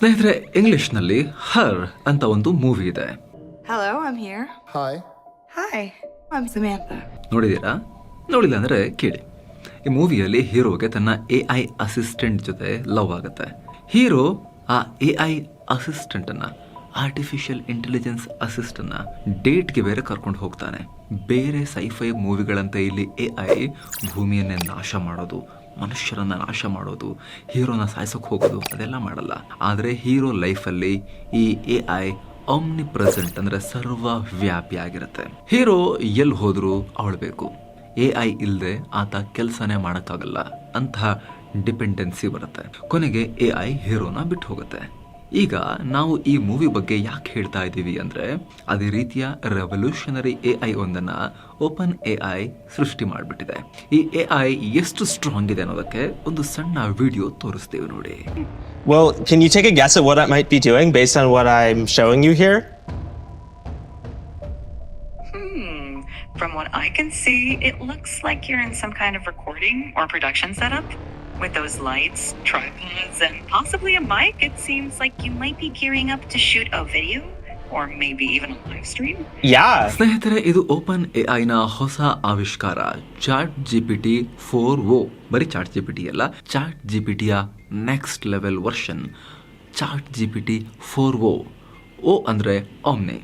ಸ್ನೇಹಿತರೆ ಇಂಗ್ಲಿಷ್ನಲ್ಲಿ ಹರ್ ಅಂತ ಒಂದು ಮೂವಿ ಇದೆ. Hello, am here hi hi I. ನೋಡಿದ್ದೀರಾ? ನೋಡಿಲ್ಲ ಅಂದ್ರೆ ಕೇಳಿ. ಈ ಮೂವಿಯಲ್ಲಿ ಹೀರೋಗೆ ತನ್ನ ಎ ಐ ಅಸಿಸ್ಟೆಂಟ್ ಜೊತೆ ಲವ್ ಆಗುತ್ತೆ. ಹೀರೋ ಆ ಎ ಐ ಅಸಿಸ್ಟೆಂಟ್ ಅನ್ನ ಆರ್ಟಿಫಿಷಿಯಲ್ ಇಂಟೆಲಿಜೆನ್ಸ್ ಅಸಿಸ್ಟನ್ನ ಡೇಟ್ಗೆ ಬೇರೆ ಕರ್ಕೊಂಡು ಹೋಗ್ತಾನೆ. ಬೇರೆ ಸೈಫೈ ಮೂವಿಗಳಂತೆ ಇಲ್ಲಿ ಎ ಐ ಭೂಮಿಯನ್ನೇ ನಾಶ ಮಾಡೋದು ಮನುಷ್ಯರನ್ನ ನಾಶ ಮಾಡೋದು, ಹೀರೋನ ಸಾಯಿಸೋಕೆ ಹೋಗೋದು, ಅದೆಲ್ಲ ಮಾಡಲ್ಲ. ಆದರೆ ಹೀರೋ ಲೈಫಲ್ಲಿ ಈ ಎ ಐ ಅಮ್ನಿ ಪ್ರೆಸೆಂಟ್ ಅಂದ್ರೆ ಸರ್ವ ವ್ಯಾಪಿ ಆಗಿರುತ್ತೆ. ಹೀರೋ ಎಲ್ಲಿ ಹೋದರೂ ಅವಳು ಬೇಕು ಎ ಐ ಇಲ್ಲದೆ ಆತ ಕೆಲಸನೇ ಮಾಡೋಕ್ಕಾಗಲ್ಲ. ಅಂತಹ ಡಿಪೆಂಡೆನ್ಸಿ ಬರುತ್ತೆ. ಕೊನೆಗೆ ಎ ಐ ಹೀರೋನ ಬಿಟ್ಟು ಹೋಗುತ್ತೆ. ಈಗ ನಾವು ಈ ಮೂವಿ ಬಗ್ಗೆ ಯಾಕೆ ಹೇಳ್ತಾ ಇದ್ದೀವಿ ಅಂದ್ರೆ ಅದೇ ರೀತಿಯ ರೆವಲ್ಯೂಷನರಿ ಎ ಐ ಒಂದನ್ನ ಓಪನ್ ಎ ಐ ಸೃಷ್ಟಿ ಮಾಡಿಬಿಟ್ಟಿದೆ ಈ ಎ ಐ ಎಷ್ಟು ಸ್ಟ್ರಾಂಗ್ ಇದೆ ಅನ್ನೋದಕ್ಕೆ ಒಂದು ಸಣ್ಣ ವಿಡಿಯೋ ತೋರಿಸ್ತೀವಿ ನೋಡಿ Well, can you take a guess at what I might be doing based on what I'm showing you here? Hmm. From what I can see, it looks like you're in some kind of recording or production setup. With those lights, tripods, and possibly a mic, it seems like you might be gearing up to shoot a video. ಸ್ನೇಹಿತರೆ ಇದು open ಎಐನ ಹೊಸ ಆವಿಷ್ಕಾರ chat GPT four O ಬರೀ chat GPT ಅಲ್ಲ chat ಜಿಪಿಟಿಯ next level version chat GPT four O O ಅಂದ್ರೆ ಆಮ್ನೆ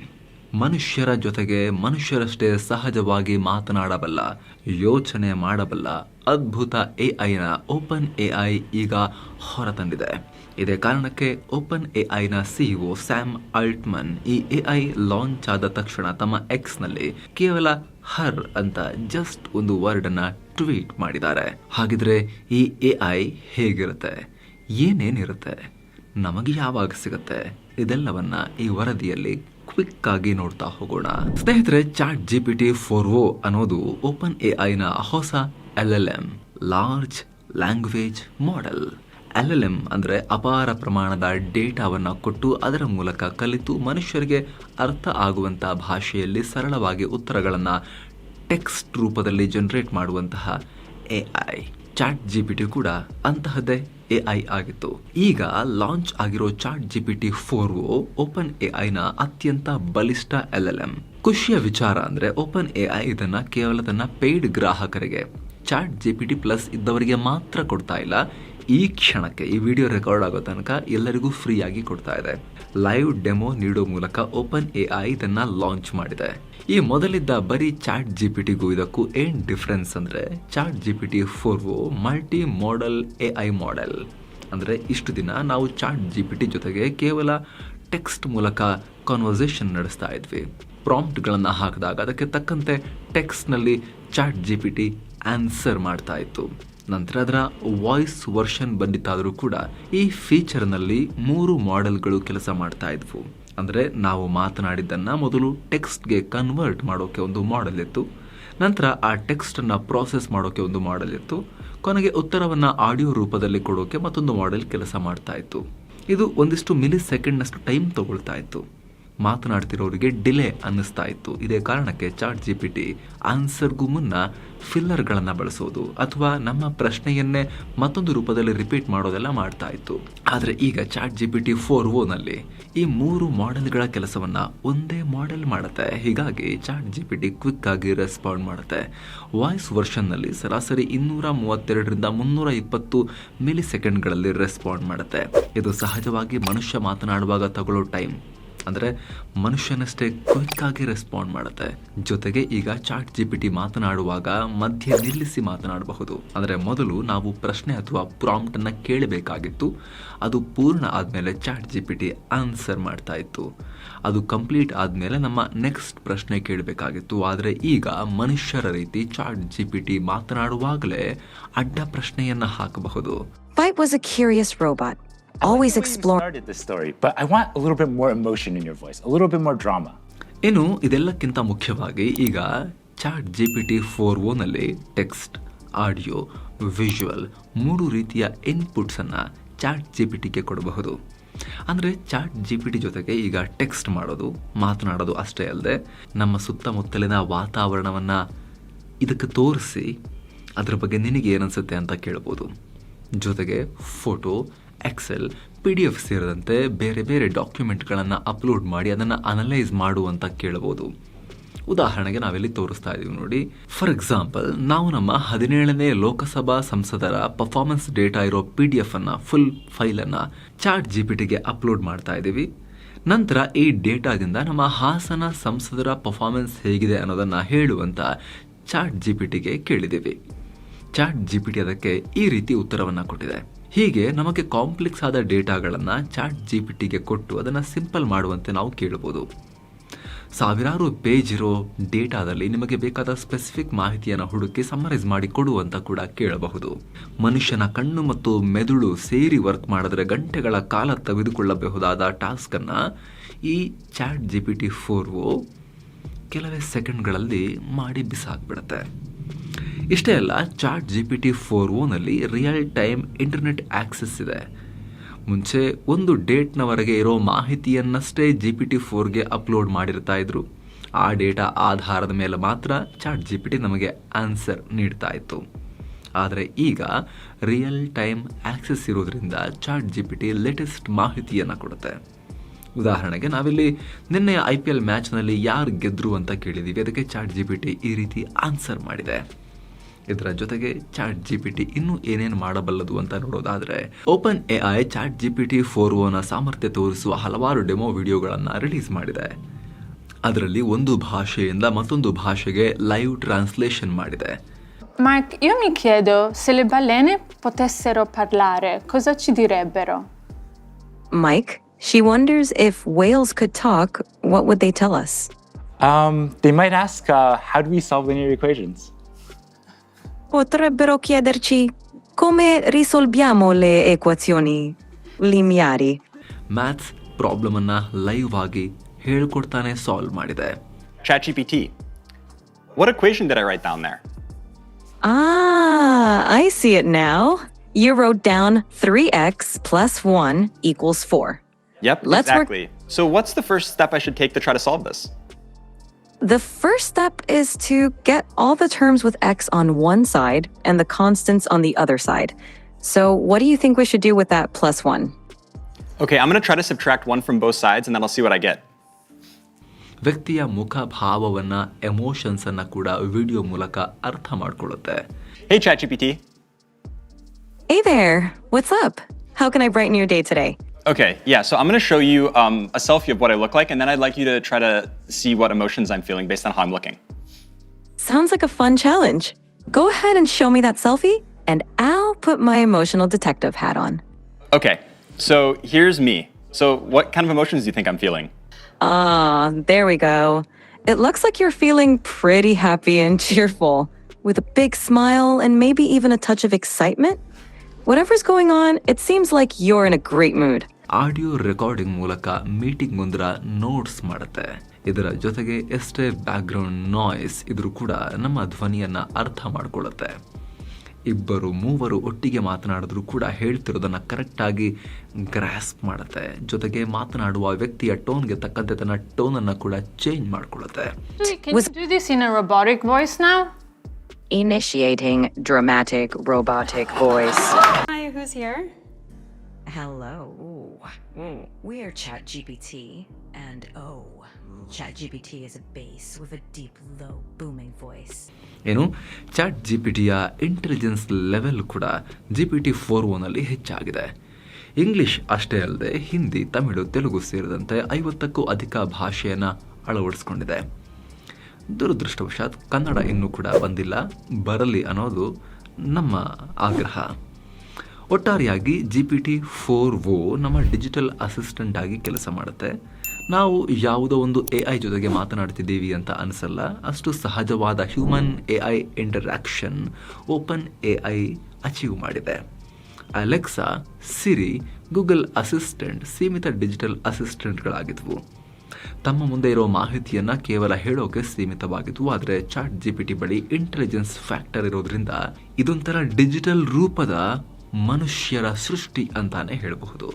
ಮನುಷ್ಯರ ಜೊತೆಗೆ ಮನುಷ್ಯರಷ್ಟೇ ಸಹಜವಾಗಿ ಮಾತನಾಡಬಲ್ಲ ಯೋಚನೆ ಮಾಡಬಲ್ಲ ಅದ್ಭುತ ಎ ಐನ ಓಪನ್ ಎ ಐ ಈಗ ಹೊರತಂದಿದೆ. ಇದೇ ಕಾರಣಕ್ಕೆ ಓಪನ್ ಎ ಐನ ಸಿಇಒ ಸ್ಯಾಮ್ ಅಲ್ಟ್ಮನ್ ಈ ಎ ಐ ಲಾಂಚ್ ಆದ ತಕ್ಷಣ ತಮ್ಮ ಎಕ್ಸ್ನಲ್ಲಿ ಕೇವಲ ಹರ್ ಅಂತ ಜಸ್ಟ್ ಒಂದು ವರ್ಡ್ ಅನ್ನ ಟ್ವೀಟ್ ಮಾಡಿದ್ದಾರೆ. ಹಾಗಿದ್ರೆ ಈ ಎ ಐ ಹೇಗಿರುತ್ತೆ? ಏನೇನಿರುತ್ತೆ? ನಮಗೆ ಯಾವಾಗ ಸಿಗುತ್ತೆ? ಇದೆಲ್ಲವನ್ನ ಈ ವರದಿಯಲ್ಲಿ ಕ್ವಿಕ್ ಆಗಿ ನೋಡ್ತಾ ಹೋಗೋಣ. ಸ್ನೇಹಿತರೆ chat G P T four O ಅನ್ನೋದು ಓಪನ್ ಎ ಐನ ಹೊಸ L L M large language model. L L M ಅಂದರೆ ಅಪಾರ ಪ್ರಮಾಣದ ಡೇಟಾವನ್ನು ಕೊಟ್ಟು ಅದರ ಮೂಲಕ ಕಲಿತು ಮನುಷ್ಯರಿಗೆ ಅರ್ಥ ಆಗುವಂಥ ಭಾಷೆಯಲ್ಲಿ ಸರಳವಾಗಿ ಉತ್ತರಗಳನ್ನು ಟೆಕ್ಸ್ಟ್ ರೂಪದಲ್ಲಿ ಜನರೇಟ್ ಮಾಡುವಂತಹ A I. Chat G P T ಕೂಡ ಅಂತಹದ್ದೇ ಎ ಐ ಆಗಿತ್ತು. ಈಗ ಲಾಂಚ್ ಆಗಿರೋ chat G P T four open A ಐನ ಅತ್ಯಂತ ಬಲಿಷ್ಠ ಎಲ್ ಎಲ್ ಎಂ. ಖುಷಿಯ ವಿಚಾರ ಅಂದ್ರೆ ಓಪನ್ ಎ ಐ ಇದನ್ನ ಕೇವಲ ತನ್ನ ಪೇಯ್ಡ್ ಗ್ರಾಹಕರಿಗೆ, chat G P T plus ಇದ್ದವರಿಗೆ ಮಾತ್ರ ಕೊಡ್ತಾ ಇಲ್ಲ. ಈ ಕ್ಷಣಕ್ಕೆ ಈ ವಿಡಿಯೋ ರೆಕಾರ್ಡ್ ಆಗೋ ತನಕ ಎಲ್ಲರಿಗೂ ಫ್ರೀಯಾಗಿ ಕೊಡ್ತಾ ಇದೆ. ಲೈವ್ ಡೆಮೋ ನೀಡೋ ಮೂಲಕ ಓಪನ್ ಎ ಐ ಇದನ್ನ ಲಾಂಚ್ ಮಾಡಿದೆ. ಈ ಮೊದಲಿದ್ದ ಬರೀ ಚಾಟ್ ಜಿ ಪಿ ಟಿಗೂ ಇದಕ್ಕೂ ಏನ್ ಡಿಫ್ರೆನ್ಸ್ ಅಂದ್ರೆ chat G P T four multi model A I model ಅಂದ್ರೆ ಇಷ್ಟು ದಿನ ನಾವು ಚಾಟ್ ಜಿ ಪಿ ಟಿ ಜೊತೆಗೆ ಕೇವಲ ಟೆಕ್ಸ್ಟ್ ಮೂಲಕ ಕಾನ್ವರ್ಸೇಷನ್ ನಡೆಸ್ತಾ ಇದ್ವಿ. ಪ್ರಾಂಪ್ಟ್ಗಳನ್ನು ಹಾಕಿದಾಗ ಅದಕ್ಕೆ ತಕ್ಕಂತೆ ಟೆಕ್ಸ್ಟ್ನಲ್ಲಿ chat G P T answer ಮಾಡ್ತಾ ಇತ್ತು. ನಂತರ ಅದರ ವಾಯ್ಸ್ ವರ್ಷನ್ ಬಂದಿತ್ತಾದರೂ ಕೂಡ ಈ ಫೀಚರ್ನಲ್ಲಿ ಮೂರು ಮಾಡೆಲ್ಗಳು ಕೆಲಸ ಮಾಡ್ತಾ ಇದ್ವು. ಅಂದರೆ ನಾವು ಮಾತನಾಡಿದ್ದನ್ನು ಮೊದಲು ಟೆಕ್ಸ್ಟ್ಗೆ ಕನ್ವರ್ಟ್ ಮಾಡೋಕ್ಕೆ ಒಂದು ಮಾಡೆಲ್ ಇತ್ತು. ನಂತರ ಆ ಟೆಕ್ಸ್ಟನ್ನು ಪ್ರಾಸೆಸ್ ಮಾಡೋಕ್ಕೆ ಒಂದು ಮಾಡೆಲ್ ಇತ್ತು. ಕೊನೆಗೆ ಉತ್ತರವನ್ನು ಆಡಿಯೋ ರೂಪದಲ್ಲಿ ಕೊಡೋಕ್ಕೆ ಮತ್ತೊಂದು ಮಾಡೆಲ್ ಕೆಲಸ ಮಾಡ್ತಾ ಇತ್ತು. ಇದು ಒಂದಿಷ್ಟು ಮಿಲಿ ಸೆಕೆಂಡ್ನಷ್ಟು ಟೈಮ್ ತಗೊಳ್ತಾ ಇತ್ತು. ಮಾತನಾಡ್ತಿರೋರಿಗೆ ಡಿಲೇ ಅನ್ನಿಸ್ತಾ ಇತ್ತು. ಇದೇ ಕಾರಣಕ್ಕೆ ಚಾಟ್ ಜಿ ಪಿ ಟಿ ಆನ್ಸರ್ಗೂ ಮುನ್ನ ಫಿಲ್ಲರ್ಗಳನ್ನು ಬಳಸೋದು ಅಥವಾ ನಮ್ಮ ಪ್ರಶ್ನೆಯನ್ನೇ ಮತ್ತೊಂದು ರೂಪದಲ್ಲಿ ರಿಪೀಟ್ ಮಾಡೋದೆಲ್ಲ ಮಾಡ್ತಾ ಇತ್ತು. ಆದರೆ ಈಗ chat G P T four ಓನಲ್ಲಿ ಈ ಮೂರು ಮಾಡೆಲ್ಗಳ ಕೆಲಸವನ್ನು ಒಂದೇ ಮಾಡೆಲ್ ಮಾಡುತ್ತೆ. ಹೀಗಾಗಿ chat G P T quick ಆಗಿ ರೆಸ್ಪಾಂಡ್ ಮಾಡುತ್ತೆ. ವಾಯ್ಸ್ ವರ್ಷನ್ನಲ್ಲಿ ಸರಾಸರಿ ಇನ್ನೂರ ಮೂವತ್ತೆರಡರಿಂದ ಮುನ್ನೂರ ಇಪ್ಪತ್ತು ಮಿಲಿ ಸೆಕೆಂಡ್ಗಳಲ್ಲಿ ರೆಸ್ಪಾಂಡ್ ಮಾಡುತ್ತೆ. ಇದು ಸಹಜವಾಗಿ ಮನುಷ್ಯ ಮಾತನಾಡುವಾಗ ತಗೊಳ್ಳೋ ಟೈಮ್. ಅಂದರೆ ಮನುಷ್ಯನಷ್ಟೇ ಕ್ವಿಕ್ ಆಗಿ ರೆಸ್ಪಾಂಡ್ ಮಾಡುತ್ತೆ. ಜೊತೆಗೆ ಈಗ ಚಾಟ್ ಜಿ ಪಿ ಟಿ ಮಾತನಾಡುವಾಗ ಮಧ್ಯೆ ನಿಲ್ಲಿಸಿ ಮಾತನಾಡಬಹುದು. ಅಂದರೆ ಮೊದಲು ನಾವು ಪ್ರಶ್ನೆ ಅಥವಾ ಪ್ರಾಂಪ್ಟ್ ಅನ್ನ ಕೇಳಬೇಕಾಗಿತ್ತು. ಅದು ಪೂರ್ಣ ಆದಮೇಲೆ chat G P T answer ಮಾಡ್ತಾ ಇತ್ತು. ಅದು ಕಂಪ್ಲೀಟ್ ಆದಮೇಲೆ ನಮ್ಮ ನೆಕ್ಸ್ಟ್ ಪ್ರಶ್ನೆ ಕೇಳಬೇಕಾಗಿತ್ತು. ಆದರೆ ಈಗ ಮನುಷ್ಯರ ರೀತಿ ಚಾಟ್ ಜಿ ಪಿ ಟಿ ಮಾತನಾಡುವಾಗಲೇ ಅಡ್ಡ ಪ್ರಶ್ನೆಯನ್ನ ಹಾಕಬಹುದು. Fight was a curious robot, always explore. started this story, but I want a little bit more emotion in your voice, a little bit more drama. ಇನ್ನು ಇದೆಲ್ಲಕ್ಕಿಂತ ಮುಖ್ಯವಾಗಿ ಈಗ chat G P T four ಓನಲ್ಲಿ text audio visual ಮೂರು ರೀತಿಯ ಇನ್ಪುಟ್ಸನ್ನು chat G P ಟಿಗೆ ಕೊಡಬಹುದು ಅಂದರೆ chat G P T ಜೊತೆಗೆ ಈಗ ಟೆಕ್ಸ್ಟ್ ಮಾಡೋದು ಮಾತನಾಡೋದು ಅಷ್ಟೇ ಅಲ್ಲದೆ ನಮ್ಮ ಸುತ್ತಮುತ್ತಲಿನ ವಾತಾವರಣವನ್ನು ಇದಕ್ಕೆ ತೋರಿಸಿ ಅದರ ಬಗ್ಗೆ ನಿನಗೆ ಏನನ್ಸುತ್ತೆ ಅಂತ ಕೇಳ್ಬೋದು ಜೊತೆಗೆ photo Excel P D F ಸೇರಿದಂತೆ ಬೇರೆ ಬೇರೆ ಡಾಕ್ಯುಮೆಂಟ್ಗಳನ್ನು ಅಪ್ಲೋಡ್ ಮಾಡಿ ಅದನ್ನು ಅನಲೈಸ್ ಮಾಡು ಅಂತ ಕೇಳಬಹುದು ಉದಾಹರಣೆಗೆ ನಾವಿಲ್ಲಿ ತೋರಿಸ್ತಾ ಇದ್ದೀವಿ ನೋಡಿ. ಫಾರ್ ಎಕ್ಸಾಂಪಲ್ ನಾವು ನಮ್ಮ ಹದಿನೇಳನೇ ಲೋಕಸಭಾ ಸಂಸದರ ಪರ್ಫಾರ್ಮೆನ್ಸ್ ಡೇಟಾ ಇರೋ ಪಿ ಡಿ ಎಫ್ ಅನ್ನು ಫುಲ್ ಫೈಲನ್ನು ಚಾಟ್ ಜಿ ಪಿ ಟಿಗೆ ಅಪ್ಲೋಡ್ ಮಾಡ್ತಾ ಇದ್ದೀವಿ ನಂತರ ಈ ಡೇಟಾದಿಂದ ನಮ್ಮ ಹಾಸನ ಸಂಸದರ ಪರ್ಫಾರ್ಮೆನ್ಸ್ ಹೇಗಿದೆ ಅನ್ನೋದನ್ನು ಹೇಳುವಂತ ಚಾಟ್ ಜಿ ಪಿ ಟಿಗೆ ಕೇಳಿದ್ದೀವಿ. ಚಾಟ್ ಜಿ ಪಿ ಟಿ ಅದಕ್ಕೆ ಈ ರೀತಿ ಉತ್ತರವನ್ನು ಕೊಟ್ಟಿದೆ. ಹೀಗೆ ನಮಗೆ ಕಾಂಪ್ಲೆಕ್ಸ್ ಆದ ಡೇಟಾಗಳನ್ನು ಚಾಟ್ ಜಿ ಪಿ ಟಿಗೆ ಕೊಟ್ಟು ಅದನ್ನು ಸಿಂಪಲ್ ಮಾಡುವಂತೆ ನಾವು ಕೇಳಬಹುದು ಸಾವಿರಾರು ಪೇಜ್ ಇರೋ ಡೇಟಾದಲ್ಲಿ ನಿಮಗೆ ಬೇಕಾದ ಸ್ಪೆಸಿಫಿಕ್ ಮಾಹಿತಿಯನ್ನು ಹುಡುಕಿ ಸಮ್ಮರೈಸ್ ಮಾಡಿ ಕೊಡುವಂತ ಕೂಡ ಕೇಳಬಹುದು. ಮನುಷ್ಯನ ಕಣ್ಣು ಮತ್ತು ಮೆದುಳು ಸೇರಿ ವರ್ಕ್ ಮಾಡಿದ್ರೆ ಗಂಟೆಗಳ ಕಾಲ ತೆಗೆದುಕೊಳ್ಳಬಹುದಾದ ಟಾಸ್ಕನ್ನು ಈ chat G P T four ಕೆಲವೇ ಸೆಕೆಂಡ್ಗಳಲ್ಲಿ ಮಾಡಿ ಬಿಸಾಕ್ಬಿಡುತ್ತೆ. ಇಷ್ಟೇ ಅಲ್ಲ chat G P T four ಓನಲ್ಲಿ real time internet access ಇದೆ. ಮುಂಚೆ ಒಂದು ಡೇಟ್ನವರೆಗೆ ಇರೋ ಮಾಹಿತಿಯನ್ನಷ್ಟೇ ಜಿ ಪಿ ಟಿ ಫೋರ್ಗೆ ಅಪ್ಲೋಡ್ ಮಾಡಿರ್ತಾ ಇದ್ರು. ಆ ಡೇಟಾ ಆಧಾರದ ಮೇಲೆ ಮಾತ್ರ ಚಾಟ್ ಜಿ ಪಿ ಟಿ ನಮಗೆ ಆನ್ಸರ್ ನೀಡ್ತಾ ಇತ್ತು. ಆದರೆ ಈಗ ರಿಯಲ್ ಟೈಮ್ ಆಕ್ಸೆಸ್ ಇರೋದ್ರಿಂದ chat G P T latest ಮಾಹಿತಿಯನ್ನು ಕೊಡುತ್ತೆ. ಉದಾಹರಣೆಗೆ ನಾವಿಲ್ಲಿ ನಿನ್ನೆ ಐ ಪಿ ಎಲ್ ಮ್ಯಾಚ್ನಲ್ಲಿ ಯಾರು ಗೆದ್ದರು ಅಂತ ಕೇಳಿದ್ದೀವಿ ಅದಕ್ಕೆ ಚಾಟ್ ಜಿ ಪಿ ಟಿ ಈ ರೀತಿ ಆನ್ಸರ್ ಮಾಡಿದೆ. ಇದರ ಜೊತೆಗೆ ಚಾಟ್ ಜಿ ಪಿ ಟಿ ಇನ್ನೂ ಏನೇನು ಮಾಡಬಲ್ಲದು ಅಂತ ನೋಡೋದಾದರೆ open A I chat G P T four ಓನ ಸಾಮರ್ಥ್ಯ ತೋರಿಸುವ ಹಲವಾರು ಡೆಮೋ ವಿಡಿಯೋಗಳನ್ನು ರಿಲೀಸ್ ಮಾಡಿದೆ ಅದರಲ್ಲಿ ಒಂದು ಭಾಷೆಯಿಂದ ಮತ್ತೊಂದು ಭಾಷೆಗೆ ಲೈವ್ ಟ್ರಾನ್ಸ್ಲೇಷನ್ ಮಾಡಿದೆ Mark, io mi chiedo se le balene potessero parlare, cosa ci direbbero? Mike, she wonders if whales could talk, what would they tell us? Um, they might ask, uh, how do we solve linear equations? Potrebbero chiederci come risolviamo le equazioni lineari. Maths ಪ್ರಾಬ್ಲಮನ್ನು live ಆಗಿ ಹೇಳ್ಕೊಡ್ತಾನೆ solve ಮಾಡಿದೆ ChatGPT. What equation did I write down there? Ah, I see it now. You wrote down 3x plus 1 equals 4. Yep, Let's work- exactly. So, what's the first step I should take to try to solve this? The first step is to get all the terms with x on one side and the constants on the other side. So, what do you think we should do with that plus 1? Okay, I'm gonna try to subtract one from both sides and then I'll see what I get. ವ್ಯಕ್ತಿಯ ಮುಖ ಭಾವವನ್ನು ಎಮೋಷನ್ಸನ್ನು ಕೂಡ video ಮೂಲಕ ಅರ್ಥ ಮಾಡಿಕೊಳ್ಳುತ್ತೆ Hey, ChatGPT. Hey there, what's up? How can I brighten your day today? Okay, yeah, so I'm gonna show you um, a selfie of what I look like, and then I'd like you to try to see what emotions I'm feeling based on how I'm looking. Sounds like a fun challenge. Go ahead and show me that selfie, and I'll put my emotional detective hat on. Okay, so here's me. So, what kind of emotions do you think I'm feeling? Ah, there we go. It looks like you're feeling pretty happy and cheerful, with a big smile and maybe even a touch of excitement. Whatever's going on, it seems like you're in a great mood. Audio recording ಮೂಲಕ meeting ಒಂದರ notes ಮಾಡುತ್ತೆ ಇದರ ಜೊತೆಗೆ ಎಷ್ಟೇ background noise ಇದ್ರೂ ಕೂಡ ನಮ್ಮ ಧ್ವನಿಯನ್ನ ಅರ್ಥ ಮಾಡಿಕೊಳ್ಳುತ್ತೆ ಇಬ್ಬರು ಮೂವರು ಒಟ್ಟಿಗೆ ಮಾತನಾಡಿದ್ರು ಕೂಡ ಹೇಳ್ತಿರೋದನ್ನ ಕರೆಕ್ಟಾಗಿ ಗ್ರಾಸ್ಪ್ ಮಾಡುತ್ತೆ ಜೊತೆಗೆ ಮಾತನಾಡುವ ವ್ಯಕ್ತಿಯ ಟೋನ್ಗೆ ತಕ್ಕಂತೆ ತನ್ನ ಟೋನನ್ನು ಕೂಡ ಚೇಂಜ್ ಮಾಡಿಕೊಳ್ಳುತ್ತೆ? Initiating dramatic robotic voice. Hi, who's here? Hello. Ooh. We're ChatGPT, and oh, ChatGPT is a bass with a deep, low, booming voice. ಏನು? ಚಾಟ್ ಜಿ ಪಿ ಟಿಯ ಇಂಟೆಲಿಜೆನ್ಸ್ ಲೆವೆಲ್ ಕೂಡ ಜಿ ಪಿ ಟಿ ಫೋರ್ ಒನಲ್ಲಿ ಹೆಚ್ಚಾಗಿದೆ. English ಅಷ್ಟೇ ಅಲ್ಲದೆ ಹಿಂದಿ ತಮಿಳು ತೆಲುಗು ಸೇರಿದಂತೆ ಐವತ್ತಕ್ಕೂ ಅಧಿಕ ಭಾಷೆಯನ್ನು ಅಳವಡಿಸ್ಕೊಂಡಿದೆ. ದುರದೃಷ್ಟವಶಾತ್ ಕನ್ನಡ ಇನ್ನೂ ಕೂಡ ಬಂದಿಲ್ಲ. ಬರಲಿ ಅನ್ನೋದು ನಮ್ಮ ಆಗ್ರಹ. ಒಟ್ಟಾರೆಯಾಗಿ G P T four O ನಮ್ಮ ಡಿಜಿಟಲ್ ಅಸಿಸ್ಟೆಂಟ್ ಆಗಿ ಕೆಲಸ ಮಾಡುತ್ತೆ. ನಾವು ಯಾವುದೋ ಒಂದು ಎ ಐ ಜೊತೆಗೆ ಮಾತನಾಡ್ತಿದ್ದೀವಿ ಅಂತ ಅನಿಸಲ್ಲ. ಅಷ್ಟು ಸಹಜವಾದ human A I interaction open A I achieve ಮಾಡಿದೆ. ಅಲೆಕ್ಸಾ ಸಿರಿ ಗೂಗಲ್ ಅಸಿಸ್ಟೆಂಟ್ ಸೀಮಿತ ಡಿಜಿಟಲ್ ಅಸಿಸ್ಟೆಂಟ್ಗಳಾಗಿದ್ವು ತಮ್ಮ ಮುಂದೆ ಇರೋ ಮಾಹಿತಿಯನ್ನು ಕೇವಲ ಹೇಳೋಕೆ ಸೀಮಿತವಾಗಿತ್ತು ಆದರೆ ಚಾಟ್ ಜಿ ಪಿ ಟಿ ಬಳಿ ಇಂಟೆಲಿಜೆನ್ಸ್ ಫ್ಯಾಕ್ಟರ್ ಇರೋದ್ರಿಂದ ಇದೊಂಥರ ಡಿಜಿಟಲ್ ರೂಪದ ಮನುಷ್ಯರ ಸೃಷ್ಟಿ ಅಂತಾನೆ ಹೇಳಬಹುದು.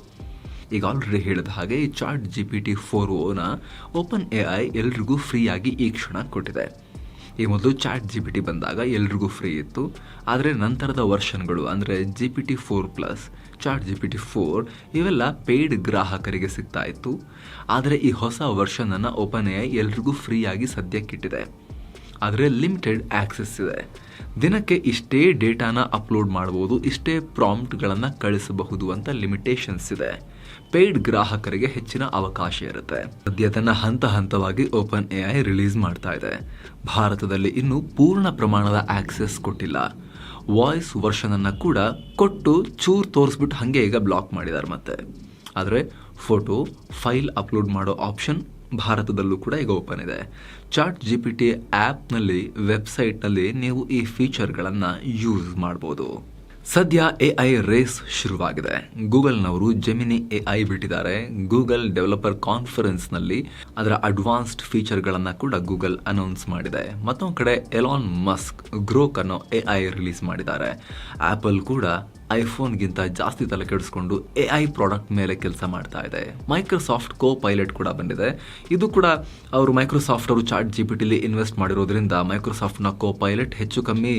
ಈಗ ಆಲ್ರೆಡಿ ಹೇಳಿದ ಹಾಗೆ ಈ chat G P T four ಓನ open A I ಎಲ್ರಿಗೂ ಫ್ರೀಯಾಗಿ ಈ ಕ್ಷಣ ಕೊಟ್ಟಿದೆ. ಈ ಮೊದಲು ಚಾಟ್ ಜಿ ಪಿ ಟಿ ಬಂದಾಗ ಎಲ್ರಿಗೂ ಫ್ರೀ ಇತ್ತು. ಆದರೆ ನಂತರದ ವರ್ಷನ್ಗಳು, ಅಂದರೆ G P T four plus chat G P T four ಇವೆಲ್ಲ ಪೇಯ್ಡ್ ಗ್ರಾಹಕರಿಗೆ ಸಿಗ್ತಾ ಇತ್ತು. ಆದರೆ ಈ ಹೊಸ ವರ್ಷನನ್ನು ಓಪನ್ ಎ ಐ ಎಲ್ರಿಗೂ ಫ್ರೀಯಾಗಿ ಸದ್ಯಕ್ಕಿಟ್ಟಿದೆ ಆದರೆ ಲಿಮಿಟೆಡ್ ಆ್ಯಕ್ಸೆಸ್ ಇದೆ. ದಿನಕ್ಕೆ ಇಷ್ಟೇ ಡೇಟಾನ ಅಪ್ಲೋಡ್ ಮಾಡ್ಬೋದು, ಇಷ್ಟೇ ಪ್ರಾಂಪ್ಟ್ಗಳನ್ನು ಕಳಿಸಬಹುದು ಅಂತ ಲಿಮಿಟೇಷನ್ಸ್ ಇದೆ. ಪೇಯ್ಡ್ ಗ್ರಾಹಕರಿಗೆ ಹೆಚ್ಚಿನ ಅವಕಾಶ ಇರುತ್ತೆ. ಸದ್ಯ ಹಂತ ಹಂತವಾಗಿ ಓಪನ್ ಎ ಐ ರಿಲೀಸ್ ಮಾಡ್ತಾ ಇದೆ. ಭಾರತದಲ್ಲಿ ಇನ್ನೂ ಪೂರ್ಣ ಪ್ರಮಾಣದ ಆಕ್ಸೆಸ್ ಕೊಟ್ಟಿಲ್ಲ. ವಾಯ್ಸ್ ವರ್ಷನನ್ನು ಕೂಡ ಕೊಟ್ಟು ಚೂರು ತೋರಿಸ್ಬಿಟ್ಟು ಹಾಗೆ ಈಗ ಬ್ಲಾಕ್ ಮಾಡಿದ್ದಾರೆ ಮತ್ತೆ. ಆದರೆ ಫೋಟೋ ಫೈಲ್ ಅಪ್ಲೋಡ್ ಮಾಡೋ ಆಪ್ಷನ್ ಭಾರತದಲ್ಲೂ ಕೂಡ ಈಗ ಓಪನ್ ಇದೆ. ಚಾಟ್ ಜಿ ಪಿ ಟಿ ಆ್ಯಪ್ನಲ್ಲಿ ವೆಬ್ಸೈಟ್ನಲ್ಲಿ ನೀವು ಈ ಫೀಚರ್ಗಳನ್ನು ಯೂಸ್ ಮಾಡ್ಬೋದು. ಸದ್ಯ ಎ ಐ ರೇಸ್ ಶುರುವಾಗಿದೆ. ಗೂಗಲ್ನವರು ಜೆಮಿನಿ ಎ ಐ ಬಿಟ್ಟಿದ್ದಾರೆ. ಗೂಗಲ್ ಡೆವಲಪರ್ ಕಾನ್ಫರೆನ್ಸ್ನಲ್ಲಿ ಅದರ ಅಡ್ವಾನ್ಸ್ಡ್ ಫೀಚರ್ಗಳನ್ನು ಕೂಡ ಗೂಗಲ್ ಅನೌನ್ಸ್ ಮಾಡಿದೆ. ಮತ್ತೊಂದು ಕಡೆ ಎಲಾನ್ ಮಸ್ಕ್ ಗ್ರೋಕ್ ಅನ್ನೋ ಎ ಐ ರಿಲೀಸ್ ಮಾಡಿದ್ದಾರೆ. ಆ್ಯಪಲ್ ಕೂಡ ಐಫೋನ್ಗಿಂತ ಜಾಸ್ತಿ ತಲೆ ಕೆಡಿಸ್ಕೊಂಡು ಎ ಐ ಪ್ರಾಡಕ್ಟ್ ಮೇಲೆ ಕೆಲಸ ಮಾಡ್ತಾ ಇದೆ. ಮೈಕ್ರೋಸಾಫ್ಟ್ ಕೋ ಪೈಲಟ್ ಕೂಡ ಬಂದಿದೆ. ಇದು ಕೂಡ ಅವರು ಮೈಕ್ರೋಸಾಫ್ಟ್ ಅವರು ಚಾಟ್ ಜಿ ಪಿ ಟಿಲಿ ಇನ್ವೆಸ್ಟ್ ಮಾಡಿರೋದ್ರಿಂದ ಮೈಕ್ರೋಸಾಫ್ಟ್ನ ಕೋ ಪೈಲಟ್ ಹೆಚ್ಚು ಕಮ್ಮಿ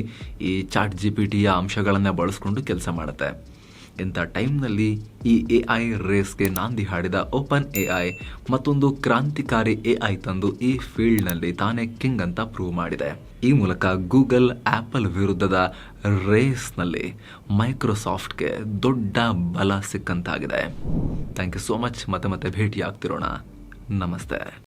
ಈ ಚಾಟ್ ಜಿ ಪಿ ಟಿಯ ಅಂಶಗಳನ್ನು ಬಳಸ್ಕೊಂಡು ಕೆಲಸ ಮಾಡುತ್ತೆ. ಇಂಥ ಟೈಮ್ನಲ್ಲಿ ಈ ಎ ಐ ರೇಸ್ಗೆ ನಾಂದಿ ಹಾಡಿದ ಓಪನ್ ಎ ಐ ಮತ್ತೊಂದು ಕ್ರಾಂತಿಕಾರಿ ಎ ಐ ತಂದು ಈ ಫೀಲ್ಡ್ನಲ್ಲಿ ತಾನೇ ಕಿಂಗ್ ಅಂತ ಪ್ರೂವ್ ಮಾಡಿದೆ. ಈ ಮೂಲಕ ಗೂಗಲ್ ಆ್ಯಪಲ್ ವಿರುದ್ಧದ ರೇಸ್ನಲ್ಲಿ ಮೈಕ್ರೋಸಾಫ್ಟ್ಗೆ ದೊಡ್ಡ ಬಲ ಸಿಕ್ಕಂತಾಗಿದೆ. Thank you so much. ಮತ್ತೆ ಮತ್ತೆ ಭೇಟಿ ಆಗ್ತಿರೋಣ ನಮಸ್ತೆ.